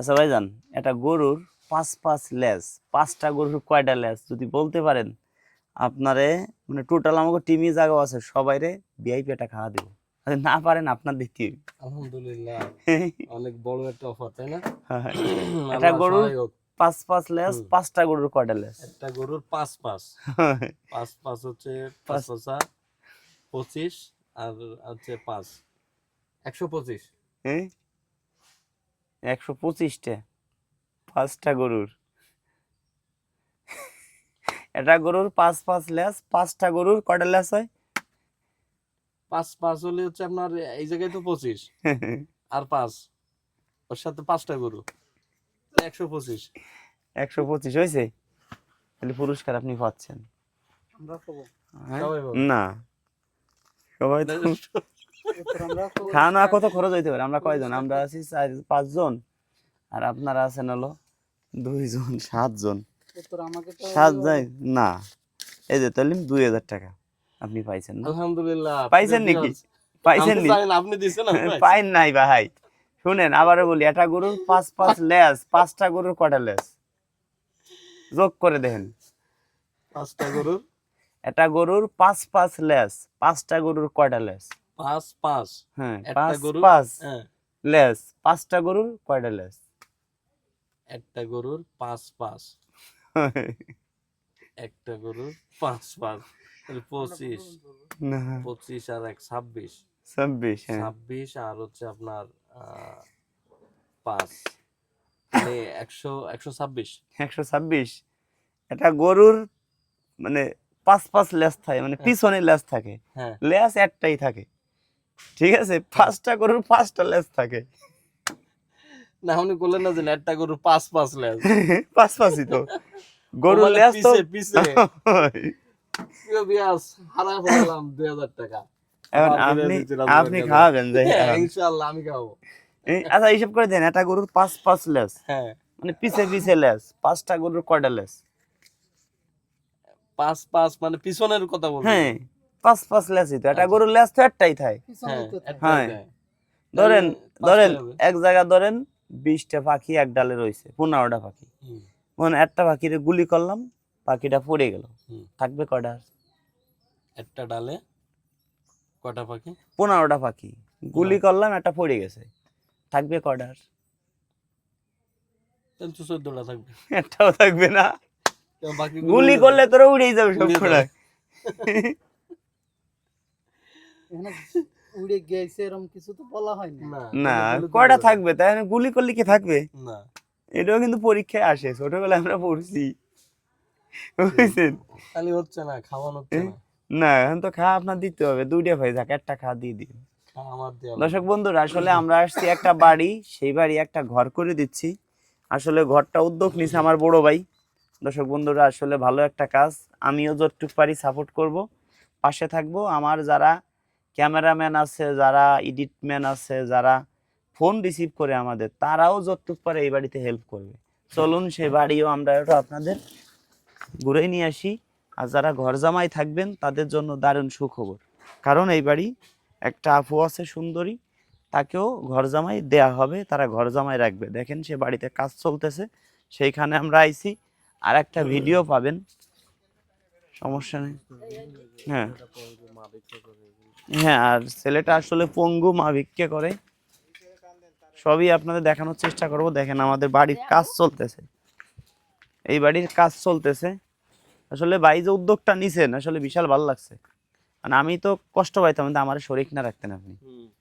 আচ্ছা ভাইজান এটা গরুর পাঁচ পাঁচ লেজ পাঁচটা গরুর কয়টা লেজ যদি বলতে পারেন আপনারে মানে টোটাল আমাকে টিমই জায়গা আছে সবাইরে ভিআইপি একটা খাওয়া দিব না পারেন আপনার দিতে। আলহামদুলিল্লাহ অনেক বড় একটা অফার তাই না একটা আল্লাহ গরুর পাঁচ পাঁচ হুম। পাঁচটা গরুর কয়টা লেস একটা গরুর পাঁচ পাঁচ পাঁচ পাঁচ হচ্ছে পাঁচ পাঁচ। পাঁচা পঁচিশ আর হচ্ছে পাঁচ একশো পঁচিশ হ্যাঁ? একশো পঁচিশটা। পাঁচটা গরুর। এটা গরুর পাঁচ পাঁচ লেজ পাঁচটা গরুর কটা লেজ হয়? পাঁচ পাঁচ হলে হচ্ছে আপনার এই জায়গায় তো পঁচিশ। আর পাঁচ ওর সাথে পাঁচটা গরু। একশো পঁচিশ। একশো পঁচিশ হয়েছে? তাহলে পুরস্কার আপনি পাচ্ছেন। হ্যাঁ? না সবাই খাওয়া না কত খরচ হইতে পারে? আমরা কয়জন? আমরা আছি চার পাঁচজন। আর আপনারা আছেন হলো দুইজন সাতজন। এরপর আমাকে তো সাত যায় না। এই যে তাহলে দুই হাজার টাকা আপনি পাইছেন না। আলহামদুলিল্লাহ পাইছেন নাকি? পাইছেন আপনি পাইছি। পাইন নাই ভাই। শুনেন আবারও বলি এটা গরুর পাঁচ পাঁচ লেজ পাঁচটা গরুর কটা লেজ যোগ করে দেখেন। পাঁচটা গরুর? এটা গরুর পাঁচ পাঁচ লেজ পাঁচটা গরুর কয়টা লেজ পাঁচ পাঁচ। হ্যাঁ পাঁচ গরুর- পাঁচ। হ্যাঁ। লেজ পাঁচটা গরুর কয়টা লেজ একটা গরুর পাঁচ পাঁচ। একটা গরুর পাঁচ পাঁচ। পঁচিশ। পঁচিশ আর এক ছাব্বিশ। ছাব্বিশ হ্যাঁ। ছাব্বিশ আর হচ্ছে আপনার পাঁচ। মানে একশো একশো ছাব্বিশ। একশো ছাব্বিশ। এটা গরুর মানে পাঁচ পাঁচ লেস থাকে মানে পিছনে লেস থাকে। হ্যাঁ। লেজ একটাই থাকে। ঠিক আছে? পাঁচটা গরুর পাঁচটা লেজ থাকে। না আপনি বললেন না যে একটা গরুর পাঁচ পাঁচ লেজ। পাঁচ পাঁচই তো। গরুর লেজ তো পিছে পিছে। প্রিয় বিয়াস হারা ফেলাম দুই হাজার টাকা। এখন আপনি দিচ্ছি আপনি খাওয়াবেন যে হ্যাঁ, ইনশাআল্লাহ আমি খাব আচ্ছা হিসাব করে দেন একটা গরুর পাঁচ পাঁচ লেজ। হ্যাঁ। মানে পিছে পিছে লেজ পাঁচটা গরুর কয়টা লেজ? পাঁচ পাঁচ মানে পিছনের কথা বলছি। হ্যাঁ। পাঁচ পাঁচ লেজই তো একটা গরুর লেজ তো একটাই থাকে। হ্যাঁ। ধরেন ধরেন এক জায়গা ধরেন বিশটা পাখি এক ডালে রয়েছে পনেরোটা পাখি। মানে একটা পাখিরে গুলি করলাম পাখিটা পড়ে গেল। থাকবে কয়টা? একটা ডালে কটা পাখি? পনেরোটা পাখি। গুলি করলাম একটা পড়ে গেছে। থাকবে তো চোদ্দটা থাকবে। একটাও থাকবে না। গুলি করলে তোরা উড়েই যাবে সব উড়ে গেছে এরকম কিছু তো বলা হয়নি না। না কয়টা থাকবে? তাই গুলি করলে কি থাকবে? না। এটাও কিন্তু পরীক্ষায় আসে। ছোটবেলায় আমরা পড়ছি। বুঝছেন? খালি হচ্ছে না খাওয়ানো হচ্ছে না। না এখন তো খা আপনার দিতে হবে। দুইটা ভাই যাক একটা খা দিয়ে দিন। দর্শক বন্ধুরা আসলে আমরা আসছি একটা বাড়ি সেই বাড়ি একটা ঘর করে দিচ্ছি। আসলে ঘরটা উদ্যোগ নিছে আমার বড় ভাই। দর্শক বন্ধুরা আসলে ভালো একটা কাজ। আমিও যতটুকু পারি সাপোর্ট করব। পাশে থাকব। আমার যারা ক্যামেরাম্যান আছে যারা এডিটম্যান আছে যারা ফোন রিসিভ করে আমাদের তারাও যতটুকু পারে এই বাড়িতে হেল্প করবে। চলুন সে বাড়িও আমরা একটু আপনাদের ঘুরে নিয়ে আসি। আর যারা ঘর জামাই থাকবেন তাদের জন্য দারুণ সুখবর। কারণ এই বাড়ি একটা আপু আছে সুন্দরী তাকেও ঘর জামাই দেয়া হবে তারা ঘর জামাই রাখবে। দেখেন সে বাড়িতে কাজ চলতেছে সেইখানে আমরা আইছি। আর একটা ভিডিও পাবেন। সমস্যা নেই। হ্যাঁ। হ্যাঁ আর ছেলেটা আসলে পঙ্গু মা ভিক্ষে করে। সবই আপনাদের দেখানোর চেষ্টা করব। দেখেন আমাদের বাড়ির কাজ চলতেছে। এই বাড়ির কাজ চলতেছে। আসলে ভাই যে উদ্যোগটা নিছেন আসলে বিশাল ভালো লাগছে। মানে আমি তো কষ্ট পাইতাম কিন্তু আমার শরীর না রাখতেন আপনি। হুম।